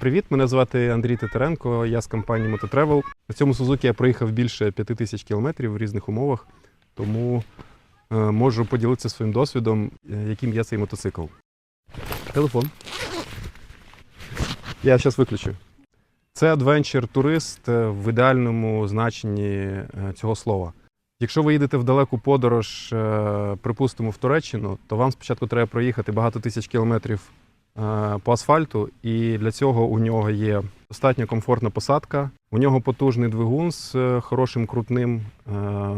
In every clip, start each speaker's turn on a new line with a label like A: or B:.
A: Привіт, мене звати Андрій Титаренко, я з компанії Мототревел. На цьому Сузукі я проїхав більше 5 тисяч кілометрів в різних умовах, тому е, можу поділитися своїм досвідом, е, яким є цей мотоцикл. Телефон. Я зараз виключу. Це адвенчер турист е, в ідеальному значенні е, цього слова. Якщо ви їдете в далеку подорож, припустимо, в Туреччину, то вам спочатку треба проїхати багато тисяч кілометрів по асфальту, і для цього у нього є достатньо комфортна посадка. У нього потужний двигун з е, хорошим крутним. е,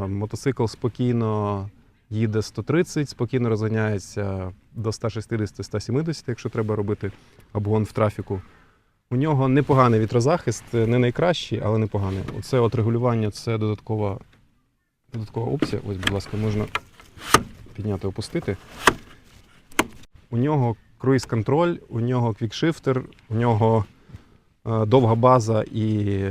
A: Мотоцикл спокійно їде 130, спокійно розганяється до 160-170, якщо треба робити обгон в трафіку. У нього непоганий вітрозахист, не найкращий, але непоганий. Оце от регулювання це додаткова, додаткова опція. Ось, будь ласка, можна підняти, опустити. У нього круїз-контроль, у нього квікшифтер, у нього е, довга база і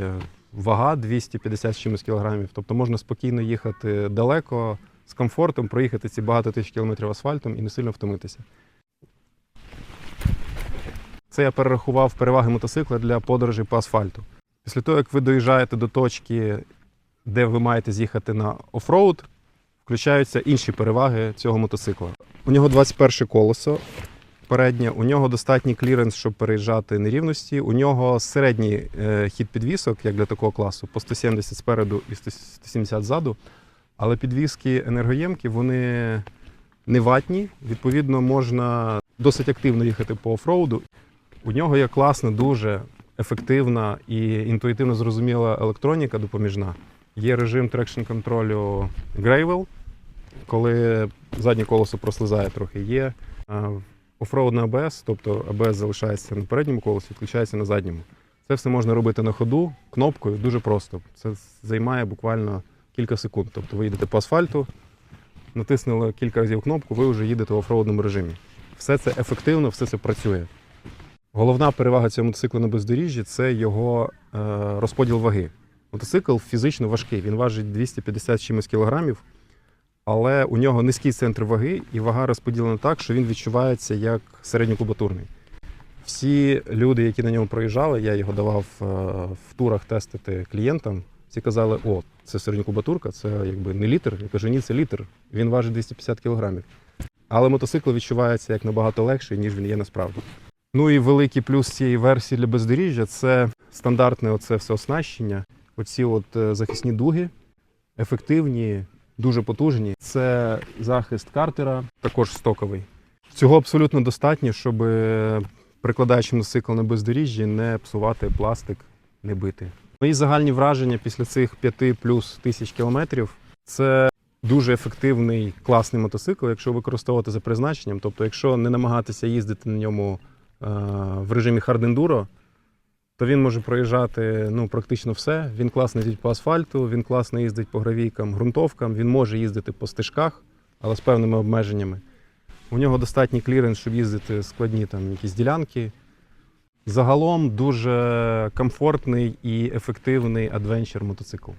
A: вага 250 з чимось кілограмів. Тобто можна спокійно їхати далеко, з комфортом, проїхати ці багато тисяч кілометрів асфальтом і не сильно втомитися. Це я перерахував переваги мотоцикла для подорожей по асфальту. Після того, як ви доїжджаєте до точки, де ви маєте з'їхати на офроуд, включаються інші переваги цього мотоцикла. У нього 21 колесо переднє, у нього достатній кліренс, щоб переїжджати нерівності. У нього середній е, хід підвісок, як для такого класу, по 170 спереду і 170 ззаду. Але підвіски енергоємкі, вони не ватні. Відповідно, можна досить активно їхати по офроуду. У нього є класна, дуже ефективна і інтуїтивно зрозуміла електроніка допоміжна. Є режим трекшн контролю Gravel, коли заднє колесо прослизає трохи. Є е, офроудна ABS, тобто ABS залишається на передньому колесі, включається на задньому. Це все можна робити на ходу кнопкою дуже просто. Це займає буквально кілька секунд. Тобто ви їдете по асфальту, натиснули кілька разів кнопку, ви вже їдете в офроудному режимі. Все це ефективно, все це працює. Головна перевага цього мотоциклу на бездоріжжі це його е, розподіл ваги. Мотоцикл фізично важкий, він важить 250 чимось кілограмів, але у нього низький центр ваги, і вага розподілена так, що він відчувається як середньокубатурний. Всі люди, які на ньому проїжджали, я його давав е, в турах тестити клієнтам. Всі казали, о, це середньокубатурка, це якби не літр. Я кажу, ні, це літр. Він важить 250 кілограмів. Але мотоцикл відчувається як набагато легший, ніж він є насправді. Ну і великий плюс цієї версії для бездоріжжя це стандартне оце все оснащення. Оці от е, захисні дуги, ефективні, дуже потужні. Це захист картера, також стоковий. Цього абсолютно достатньо, щоб е, прикладаючи мотоцикл на бездоріжжі, не псувати пластик, не бити. Мої загальні враження після цих 5 плюс тисяч кілометрів це дуже ефективний, класний мотоцикл, якщо використовувати за призначенням. Тобто, якщо не намагатися їздити на ньому е, в режимі хардендуро, то він може проїжджати ну, практично все. Він класно їздить по асфальту, він класно їздить по гравійкам, ґрунтовкам, він може їздити по стежках, але з певними обмеженнями. У нього достатній кліренс, щоб їздити складні там якісь ділянки. Загалом дуже комфортний і ефективний адвенчер мотоцикл.